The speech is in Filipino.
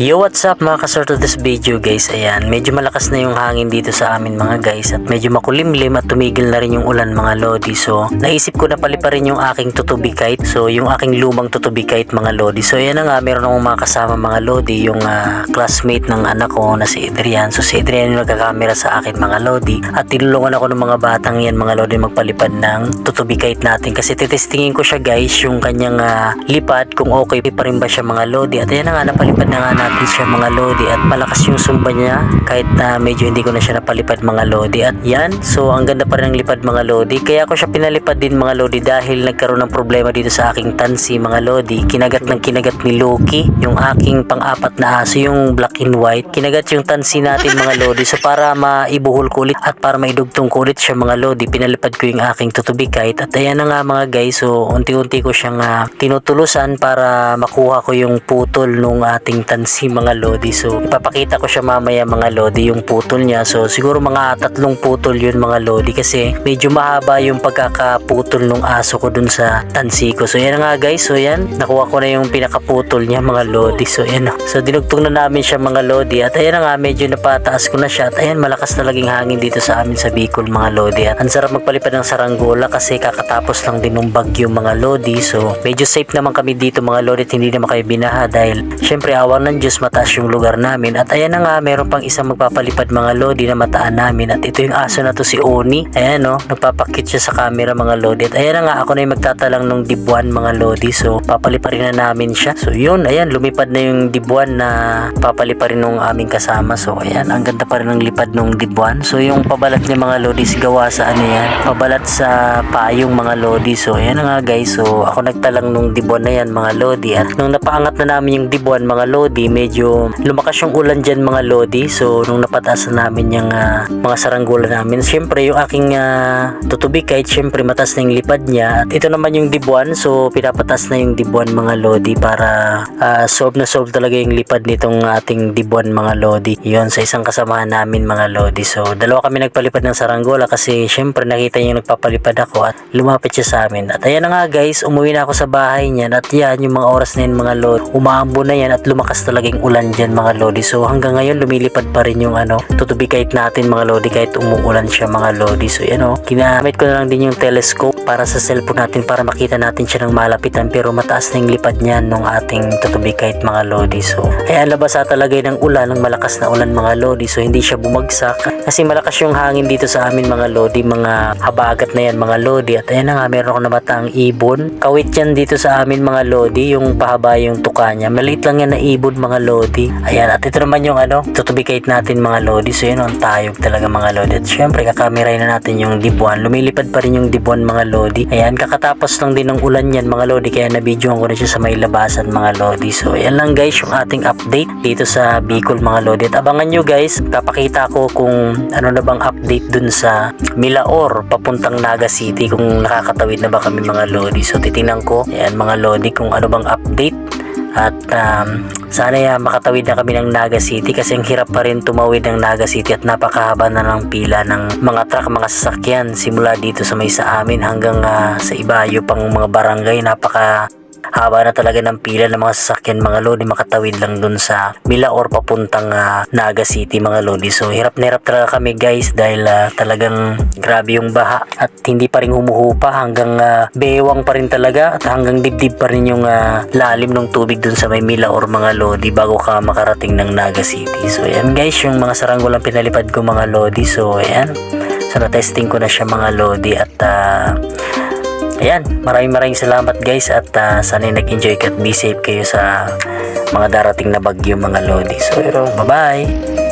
Yo, what's up mga kasort of this video guys? Ayan, medyo malakas na yung hangin dito sa amin mga guys at medyo makulimlim at tumigil na rin yung ulan mga lodi. So, naisip ko na paliparin yung aking tutubi kite. So, yung aking lumang tutubi kite mga lodi. So, ayan na nga, meron akong mga kasama mga lodi, yung ah, classmate ng anak ko na si Adrian. So, si Adrian yung nagkakamera sa akin mga lodi at tinulungan ako ng mga batang yan mga lodi magpalipad ng tutubi kite natin kasi titestingin ko siya guys yung kanyang ah, lipad kung okay pa rin ba siya mga lodi. At ayan na nga, napalipad na nga natin siya mga lodi at malakas yung sumba niya. Kahit na medyo hindi ko na siya napalipad mga lodi. At yan so ang ganda pa rin ng lipad mga lodi. Kaya ako siya pinalipad din mga lodi dahil nagkaroon ng problema dito sa aking tansi mga lodi. Kinagat ng kinagat ni Loki yung aking pang-apat na aso yung black and white. Kinagat yung tansi natin mga lodi. So para maibuhol ko ulit at para maidugtong ko ulit siya mga lodi pinalipad ko yung aking tutubi kite at ayan na nga mga guys so unti-unti ko siyang ah, tinutulusan para makuha ko yung putol nung ating tansi mga lodi. So, ipapakita ko siya mamaya mga lodi yung putol niya. So, siguro mga tatlong putol yun mga lodi kasi medyo mahaba yung pagkakaputol nung aso ko dun sa tansi ko. So, yan nga guys. So, yan. Nakuha ko na yung pinakaputol niya mga lodi. So, yan. So, dinugtong na namin siya mga lodi. At ayan nga, medyo napataas ko na siya. At ayan, malakas talagang hangin dito sa amin sa Bicol mga lodi. At ang sarap magpalipad ng saranggola kasi kakatapos lang din ng bagyo mga lodi. So, medyo safe naman kami dito mga lodi at hindi naman kayo binaha dahil syempre awan ng Diyos mataas yung lugar namin. At ayan na nga, meron pang isang magpapalipad mga lodi na mataan namin. At ito yung aso na to si Oni. Ayan no, nagpapakit siya sa camera mga lodi. At ayan na nga, ako na yung magtatalang ng dibuan mga lodi. So, papaliparin na namin siya. So, yun, ayan, lumipad na yung dibuan na papaliparin ng aming kasama. So, ayan, ang ganda pa rin ng lipad ng dibuan. So, yung pabalat niya mga lodi, gawa sa ano yan, pabalat sa payong mga lodi. So, ayan na nga guys. So, ako nagtalang nung dibuan na yan mga lodi. At nung napaangat na namin yung dibuan mga lodi, medyo lumakas yung ulan dyan mga lodi. So, nung napataas na namin yung ah, mga saranggula namin, syempre yung aking uh, tutubi kahit syempre matas na yung lipad niya. At ito naman yung dibuan. So, pinapatas na yung dibuan mga lodi para ah, solve na solve talaga yung lipad nitong ating dibuan mga lodi. Yon sa isang kasamahan namin mga lodi. So, dalawa kami nagpalipad ng saranggola kasi syempre nakita niya nagpapalipad ako at lumapit siya sa amin. At ayan na nga guys, umuwi na ako sa bahay niyan at yan yung mga oras na yun mga lodi. Umaambo na yan at lumakas talaga yung ulan dyan mga lodi. So hanggang ngayon lumilipad pa rin yung ano, tutubi kahit natin mga lodi kahit umuulan siya mga lodi. So yan o, ginamit ko na lang din yung telescope para sa cellphone natin para makita natin siya ng malapitan pero mataas na yung lipad niyan nung ating tutubi kahit mga lodi. So ayan labasa talaga yun ng ulan, ng malakas na ulan mga lodi. So hindi siya bumagsak kasi malakas yung hangin dito sa amin mga lodi, mga habagat na yan mga lodi. At ayan na nga, meron ako namatang ibon. Kawit yan dito sa amin mga lodi, yung pahaba yung tuka niya. Maliit lang yan na ibon mga lodi. Ayan, at ito naman yung ano, tutubikate natin mga lodi. So yun, ang tayog talaga mga lodi. At syempre, kakamiray na natin yung dibuan. Lumilipad pa rin yung dibuan mga lodi. Ayan, kakatapos lang din ng ulan yan mga lodi. Kaya nabidyoan ko na siya sa may labasan mga lodi. So ayan lang guys, yung ating update dito sa Bicol mga lodi. At abangan nyo guys, papakita ko kung ano na bang update dun sa Milaor papuntang Naga City kung nakakatawid na ba kami mga lodi. So titingnan ko, ayan mga lodi kung ano bang update at um, sana ya makatawid na kami ng Naga City kasi ang hirap pa rin tumawid ng Naga City at napakahaba na ng pila ng mga truck, mga sasakyan simula dito sa may sa amin hanggang ah, sa ibayo pang mga barangay. Napaka haba na talaga ng pila ng mga sasakyan mga lodi makatawid lang dun sa Milaor papuntang ah, Naga City mga lodi. So hirap na hirap talaga kami guys dahil ah, talagang grabe yung baha at hindi pa rin humuhupa hanggang ah, bewang pa rin talaga at hanggang dibdib pa rin yung ah, lalim ng tubig dun sa may Milaor mga lodi bago ka makarating ng Naga City. So ayan guys yung mga saranggolang pinalipad ko mga lodi. So ayan so na-testing ko na siya mga lodi at ah, Ayan, maraming maraming salamat guys at uh, sana nag-enjoy ka at be safe kayo sa mga darating na bagyo mga lodi. So, bye-bye!